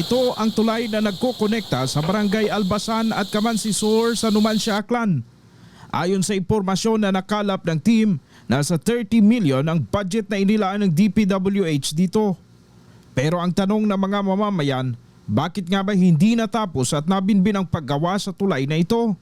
Ito ang tulay na nagkokonekta sa Barangay Albasan at Kamansisor sa Numancia, Aklan. Ayon sa impormasyon na nakalap ng team, nasa 30 million ang budget na inilaan ng DPWH dito. Pero ang tanong ng mga mamamayan, bakit nga ba hindi natapos at nabinbin ang paggawa sa tulay na ito?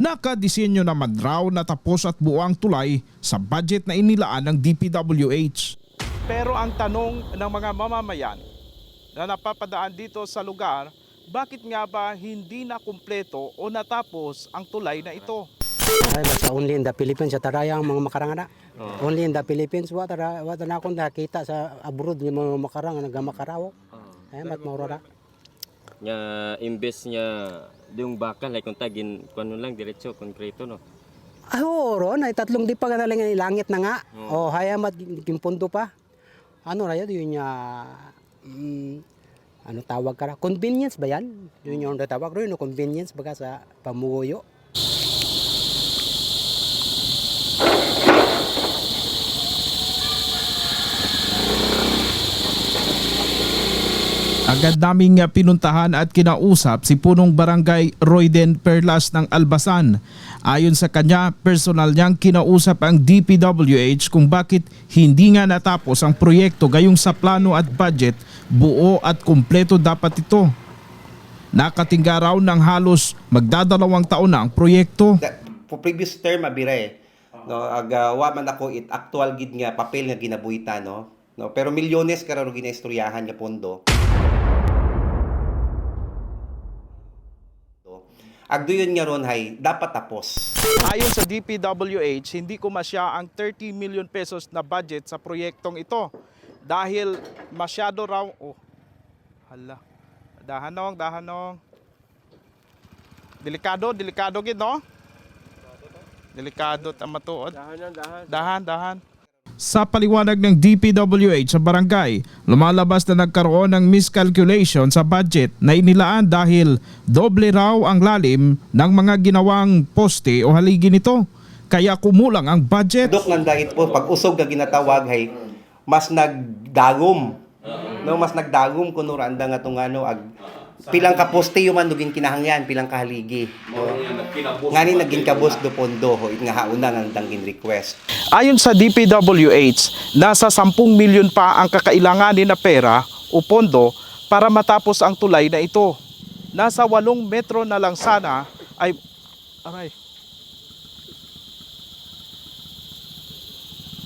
Nakadisenyo naman raw na tapos at buo ang tulay sa budget na inilaan ng DPWH. Pero ang tanong ng mga mamamayan na napapadaan dito sa lugar, bakit nga ba hindi na kumpleto o natapos ang tulay na ito? Ay, basta only in the Philippines sa tarayang mga makarang na. Only in the Philippines wa tara wa na akong nakita sa abroad ng mga makarang nga makarawo. Ay mat maurora. Nya imbes nya yung bakal like kung tagin kuno lang diretso konkreto no. Ay oo, ron, ay tatlong di pa nga nalang langit na nga. Oh, haya mat kimpundo pa. Ano ra yun yun niya mm, ano tawag ka? Convenience ba yan? Yun yung tawag ro, no convenience baga sa pamuyo. Agad naming uh, pinuntahan at kinausap si punong barangay Royden Perlas ng Albasan. Ayon sa kanya, personal niyang kinausap ang DPWH kung bakit hindi nga natapos ang proyekto gayong sa plano at budget, buo at kumpleto dapat ito. Nakatingga raw ng halos magdadalawang taon na ang proyekto. Po previous term abire no aga wa man ako it actual gid nga papel nga ginabuhita no no pero milyones kararo ginaistoryahan nga pondo Agdo yun nga ron hay dapat tapos. Ayon sa DPWH, hindi ko masya ang 30 million pesos na budget sa proyektong ito. Dahil masyado raw oh hala. Dahanong dahanong. Delikado delikado gid no? Delikado ta matuod dahan dahan sa paliwanag ng DPWH sa barangay, lumalabas na nagkaroon ng miscalculation sa budget na inilaan dahil doble raw ang lalim ng mga ginawang poste o haligi nito. Kaya kumulang ang budget. dok dahil po pag usog nga ginatawag hay mas nagdagom no mas nagdagom kuno randa nga tong ano ag pilang ka poste yung man nuging kinahangyan pilang kahaligi no? ngani naging kabos do pondo ho it nga hauna nga dangin request Ayon sa DPWH, nasa 10 milyon pa ang kakailanganin na pera o pondo para matapos ang tulay na ito. Nasa 8 metro na lang sana ay aray.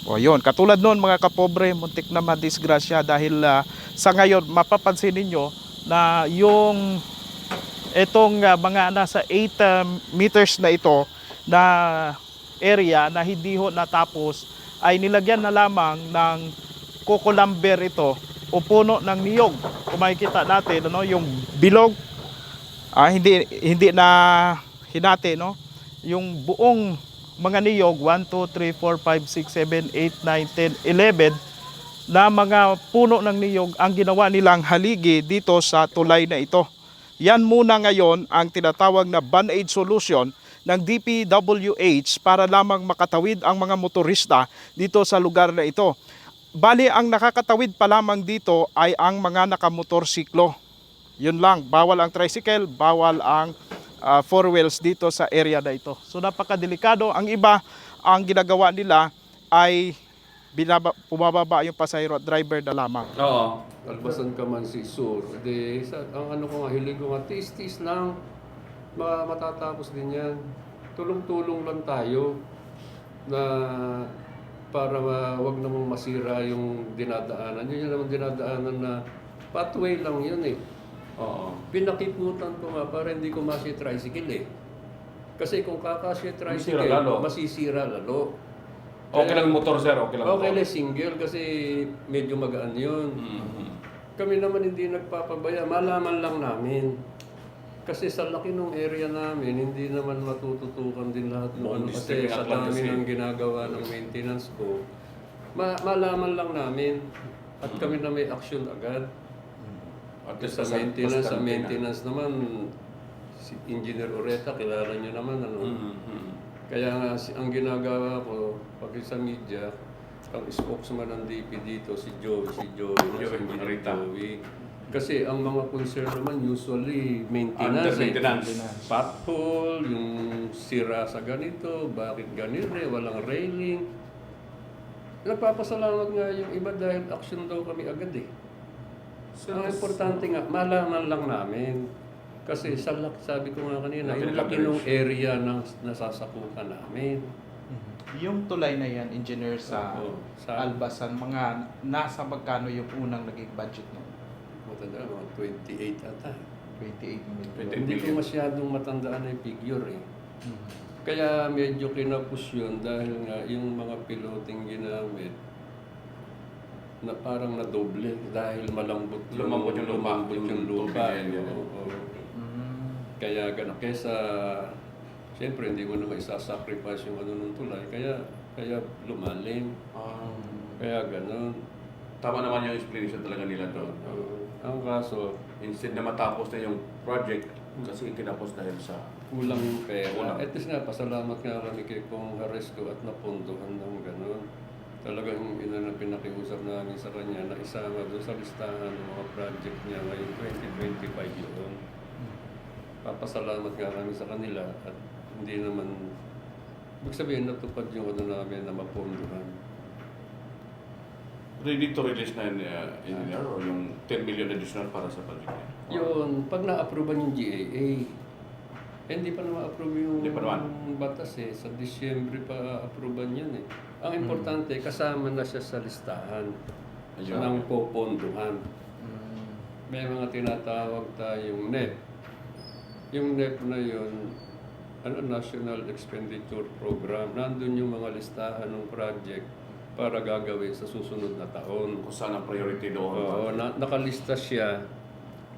O yun, katulad noon mga kapobre, muntik na madisgrasya dahil ah, sa ngayon mapapansin ninyo na yung itong ah, mga nasa 8 ah, meters na ito na area na hindi ho natapos ay nilagyan na lamang ng kukulamber ito o puno ng niyog. Kung makikita natin ano, yung bilog ah, hindi hindi na hinati no. Yung buong mga niyog 1 2 3 4 5 6 7 8 9 10 11 na mga puno ng niyog ang ginawa nilang haligi dito sa tulay na ito. Yan muna ngayon ang tinatawag na band-aid solution ng DPWH para lamang makatawid ang mga motorista dito sa lugar na ito. Bali, ang nakakatawid pa lamang dito ay ang mga nakamotorsiklo. Yun lang, bawal ang tricycle, bawal ang ah, four wheels dito sa area na ito. So napakadelikado. Ang iba, ang ginagawa nila ay binaba, pumababa yung pasahero at driver na lamang. Oo. Albasan ka man si Sur. De, sa, ang ano ko nga, hilig ko nga, tis-tis lang. Ma matatapos din yan. Tulong-tulong lang tayo na para ma, wag namang masira yung dinadaanan. Yun yung naman dinadaanan na pathway lang yun eh. Oo. Pinakiputan ko nga para hindi ko masya tricycle eh. Kasi kung kakasya tricycle, Masisira lalo. masisira lalo. Okay lang motor sir, okay lang Okay motor. lang single kasi medyo magaan yun. Mhm. Kami naman hindi nagpapabaya, malaman lang namin. Kasi sa laki ng area namin, hindi naman matututukan din lahat ng Buong ano kasi district sa dami eh. ng ginagawa ng maintenance ko. Ma malaman lang namin at kami na may action agad. At least sa maintenance, sa maintenance naman, si Engineer Oreta, kilala niyo naman ano. Mhm. Kaya nga, ang ginagawa ko, pag sa media, ang spokesman ng DP dito, si Joey, si Joey, Joey si Marita. Joey. Kasi ang mga concern naman usually maintenance. Under maintenance. Eh. Pothole, yung sira sa ganito, bakit ganito, walang railing. Nagpapasalamat nga yung iba dahil action daw kami agad eh. Ang importante nga, malaman lang namin. Kasi sa sabi ko nga kanina, yung laki ng area ng nasasakupan namin. Yung tulay na yan, engineer sa, Oo, sa- Albasan, mga nasa magkano yung unang naging budget mo? Matanda, mga 28 ata. 28 million. 28 Hindi ko million. masyadong matandaan na yung figure eh. Kaya medyo kinapos yun dahil nga yung mga piloting ginamit na parang nadoble dahil malambot Lumambot yung lupa, lumambot yung yung lupa. tubig na yan, Oo, oo. Kaya gano'n. Kesa, siyempre hindi mo naman isasacrifice yung ano ng tulay. Kaya, kaya lumalim. Ah, Kaya gano'n. tama naman yung explanation talaga nila to. Oo. ang kaso, Instead na matapos na yung project, kasi kinapos dahil sa... kulang yung pera. Kulang. At least nga, pasalamat nga kami kay Kong Haresco at napunduhan ng gano'n. Talagang ina na pinakiusap namin sa kanya na isama doon sa listahan ng mga project niya ngayong 2025 yun. Papasalamat nga kami sa kanila at hindi naman Ibig sabihin, natupad yung ano namin na mapunduhan. Ready to release na yun, uh, engineer, or yung 10 million additional para sa project niya? Yun, pag na-approve yung GAA, eh, hindi pa naman approve yung Hindi pa naman. batas eh. Sa Disyembre pa approvean yun eh. Ang importante, kasama na siya sa listahan Ayun. ng poponduhan. May mga tinatawag tayong NEP. Yung NEP na yun, ano, National Expenditure Program. Nandun yung mga listahan ng project para gagawin sa susunod na taon. Kung saan ang priority doon. Oo, na, nakalista siya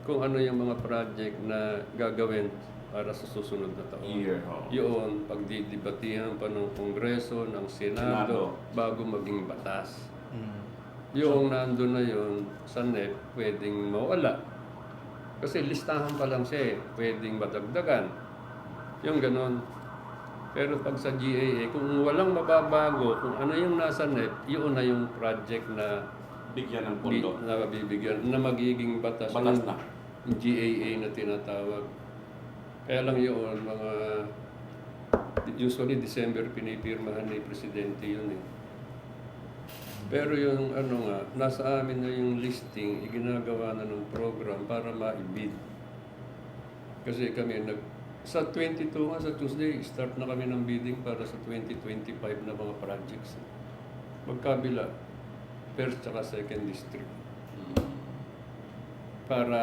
kung ano yung mga project na gagawin para sa susunod na taon. Year, oo. Yun, pagdidibatihan pa ng Kongreso, ng Senado, bago maging batas. Yung nandun na yun sa NEP, pwedeng mawala. Kasi listahan pa lang siya eh, pwedeng madagdagan. Yung ganon. Pero pag sa GAA, kung walang mababago, kung ano yung nasa NEP, yun na yung project na Bigyan ng Bi- pondo. na bibigyan na magiging batas, Batas na. yung GAA na tinatawag. Kaya lang yun, mga usually December pinipirmahan ni Presidente yun eh. Pero yung ano nga, nasa amin na yung listing, iginagawa na ng program para maibid. Kasi kami nag sa 22 nga sa Tuesday, start na kami ng bidding para sa 2025 na mga projects. Magkabila, first tsaka second district. Para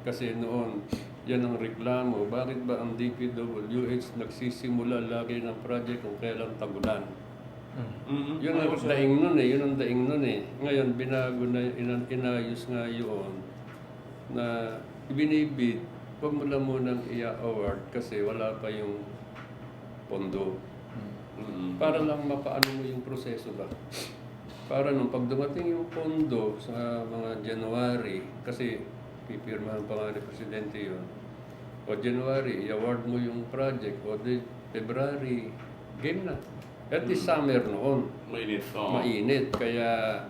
kasi noon, yan ang reklamo. Bakit ba ang DPWH nagsisimula lagi ng project kung kailan tagulan? Mm-hmm. Yun ang daing nun eh, yun ang daing nun eh. Ngayon, binago na, ina, inayos nga yun na ibinibid, huwag mo lang munang i-award kasi wala pa yung pondo. Mm-hmm. Para lang mapaano mo yung proseso ba. Para nung pag dumating yung pondo sa mga January, kasi pipirmahan pa nga ni Presidente yun, o January, i-award mo yung project, o di February, game na. At least summer noon, Mainit. Oo. mainit, kaya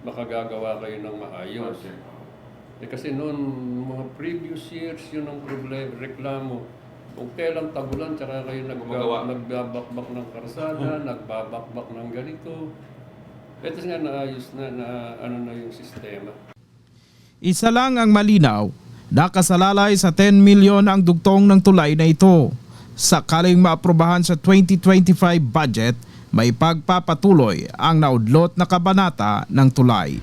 makagagawa kayo ng maayos. Oo. Eh, kasi noon, mga previous years, yun ang problema, reklamo. Kung kailan tagulan, tsaka kayo nag nagbabakbak ng karsada, nagbabakbak ng ganito. Ito nga naayos na, na ano na yung sistema. Isa lang ang malinaw, nakasalalay sa 10 milyon ang dugtong ng tulay na ito. Sakaling maaprubahan sa 2025 budget, may pagpapatuloy ang naudlot na kabanata ng tulay.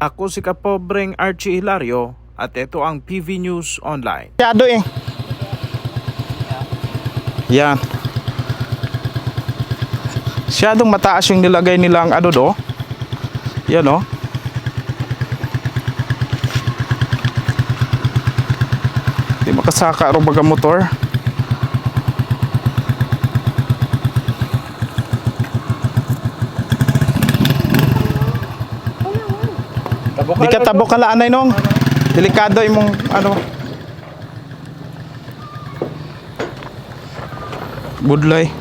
Ako si Kapobreng Archie Hilario at ito ang PV News Online. Yado eh. Yan. Siyadong mataas yung nilagay nilang ano do. Yan o. Di makasaka ro baga motor. Di ka tabo kala anay nong. Delikado imong ano. Budlay.